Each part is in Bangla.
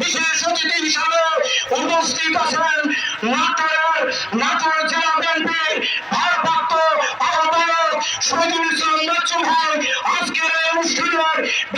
বিশেষ অতিথি হিসাবে উপস্থিত আছেন নাটোরের নাটোর জেলা বিএনপির ভারপ্রাপ্ত আহ্বায়ক শহীদুল ইসলাম ভাই আজকের এই অনুষ্ঠানের Bolsonaro,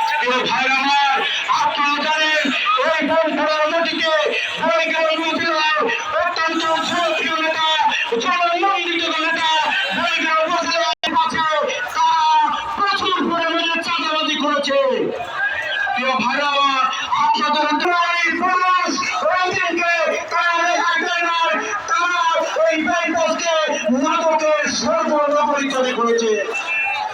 প্রিয় ভাই আমার আপনারা জানেন এই উপজেলার অত্যন্ত জনপ্রিয় নেতা জনমন্ডিত নেতা তারা প্রচুর পরিমাণে চাঁদাবাজি করেছে প্রিয় ভাইরা আমার, আপনাদের পুরুষ ওই দিনকে তারা। তারা মাদকের সর্বনগরী তৈরি করেছে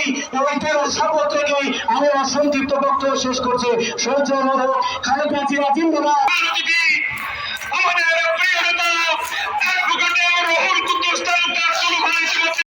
এই শপথ থেকে আমি আমার বক্তব্য শেষ করছি। সহ্য খালেদা জিয়া জিন্দাবাদ।